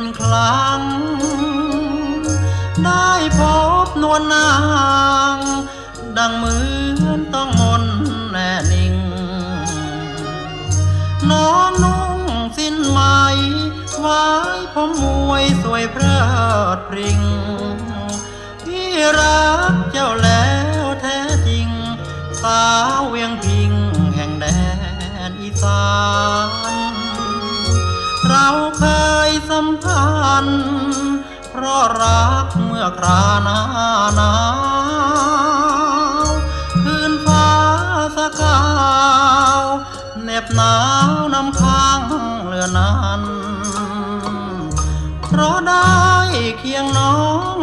นครั้งได้พบนวลนาง ดังเหมือนต้องมนแน่นิ่ง น้องนุ่งสิ้นไหมไว้ผมมวยสวยเพลิดพริง พี่รักเจ้าแล้วแท้จริง สาวเวียงพิงแห่งแดนอีสาน เราเคย เพราะรักเมื่อคราหนาหนาวคืนฟ้าสกาวเหน็บหนาว น้ำค้างเหลือนาน เพราะได้เคียงน้อง